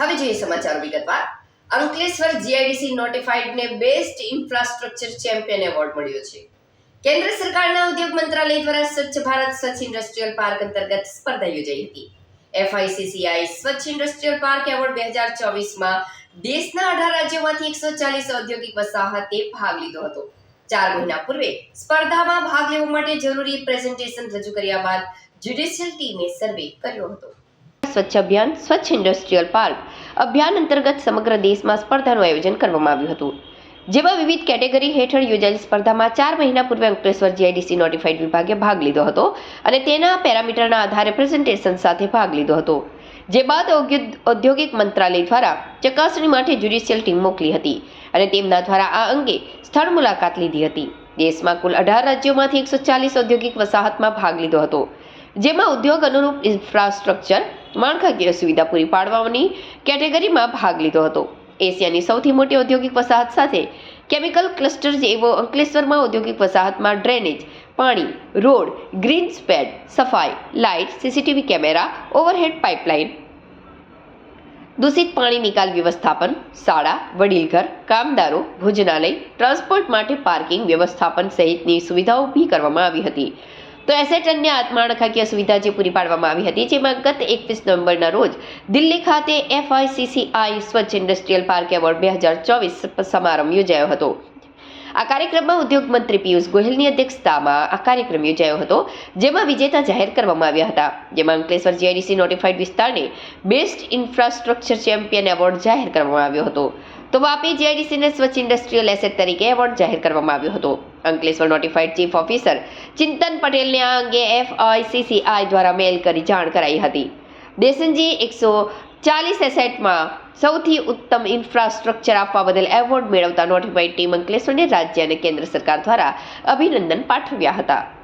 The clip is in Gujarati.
હવે જોઈએ સમાચાર વિગતવાર. અંકલેશ્વર જીઆઈડીસી નોટિફાઈડને બેસ્ટ ઇન્ફ્રાસ્ટ્રક્ચર ચેમ્પિયન એવોર્ડ મળ્યો છે. કેન્દ્ર સરકારના ઉદ્યોગ મંત્રાલય દ્વારા સ્વચ્છ ભારત, સ્વચ્છ ઇન્ડસ્ટ્રીયલ પાર્ક અંતર્ગત સ્પર્ધા યોજાઈ હતી. એફઆઈસીસીઆઈ સ્વચ્છ ઇન્ડસ્ટ્રીયલ પાર્ક એવોર્ડ બે હજાર ચોવીસમાં દેશના અઢાર રાજ્યોમાંથી એકસો ચાલીસ ઔદ્યોગિક વસાહતે ભાગ લીધો હતો. ચાર મહિના પૂર્વે સ્પર્ધામાં ભાગ લેવા માટે જરૂરી પ્રેઝન્ટેશન રજૂ કર્યા બાદ જ્યુડિશિયલ ટીમે સર્વે કર્યો હતો. સ્વચ્છ અભિયાન, સ્વચ્છ ઇન્ડસ્ટ્રીયલ પાર્ક અભિયાન અંતર્ગત સમગ્ર દેશમાં સ્પર્ધાનું આયોજન કરવામાં આવ્યું હતું. જેમાં વિવિધ કેટેગરી હેઠળ યોજાયેલી સ્પર્ધામાં ચાર મહિના પૂર્વે અંકલેશ્વર જીઆઈડીસી નોટિફાઈડ વિભાગે ભાગ લીધો હતો અને તેના પેરામીટરના આધારે પ્રેઝન્ટેશન સાથે ભાગ લીધો હતો. જે બાદ ઔદ્યોગિક મંત્રાલય દ્વારા ચકાસણી માટે જ્યુડિશિયલ ટીમ મોકલી હતી અને તેમના દ્વારા આ અંગે સ્થળ મુલાકાત લીધી હતી. દેશમાં કુલ અઢાર રાજ્યોમાંથી એકસો ચાલીસ ઔદ્યોગિક વસાહતમાં ભાગ લીધો હતો. જેમાં ઉદ્યોગ અનુરૂપ ઇન્ફ્રાસ્ટ્રક્ચર માળખાકીય સુવિધા પૂરી પાડવાની કેટેગરીમાં ભાગ લીધો હતો. એશિયાની સૌથી મોટી ઔદ્યોગિક વસાહત સાથે કેમિકલ ક્લસ્ટર જેવો અંકલેશ્વરમાં ઔદ્યોગિક વસાહતમાં ડ્રેનેજ, પાણી, રોડ, ગ્રીન સ્પેડ, સફાઈ, light, CCTV camera, overhead pipeline, દૂષિત પાણી નિકાલ વ્યવસ્થાપન, શાળા, વડીલઘર, કામદારો, ભોજનાલય, ટ્રાન્સપોર્ટ માટે પાર્કિંગ વ્યવસ્થાપન સહિતની સુવિધાઓ ઊભી કરવામાં આવી હતી. તો એસેટ અન્ય સુવિધા જે પૂરી પાડવામાં આવી હતી, જેમાં ગત એકવીસ નવેમ્બરના રોજ દિલ્હી ખાતે એફઆઈસીસીઆઈ સ્વચ્છ ઇન્ડસ્ટ્રીયલ પાર્ક એવોર્ડ બે હજાર ચોવીસ સમારંભ યોજાયો હતો. આ કાર્યક્રમમાં ઉદ્યોગ મંત્રી પિયુષ ગોહિલની અધ્યક્ષતામાં આ કાર્યક્રમ યોજાયો હતો, જેમાં વિજેતા જાહેર કરવામાં આવ્યા હતા. જેમાં અંકલેશ્વર જીઆઈડીસી નોટિફાઈડ વિસ્તારને બેસ્ટ ઇન્ફ્રાસ્ટ્રક્ચર ચેમ્પિયન એવોર્ડ જાહેર કરવામાં આવ્યો હતો. તો વાપી જીઆઈડીસીને સ્વચ્છ ઇન્ડસ્ટ્રીયલ એસેટ તરીકે એવોર્ડ જાહેર કરવામાં આવ્યો હતો. Ankleshwar notified chief officer Chintan પટેલને આ અંગે એફઆઈસીસીઆઈ દ્વારા મેલ કરી જાણ કરાઈ હતી. દેસનજી એકસો ચાલીસ એસેટમાં સૌથી ઉત્તમ ઇન્ફ્રાસ્ટ્રક્ચર આપવા બદલ એવોર્ડ મેળવતા નોટિફાઈડ ટીમ અંકલેશ્વરને રાજ્ય અને કેન્દ્ર સરકાર દ્વારા અભિનંદન પાઠવ્યા હતા.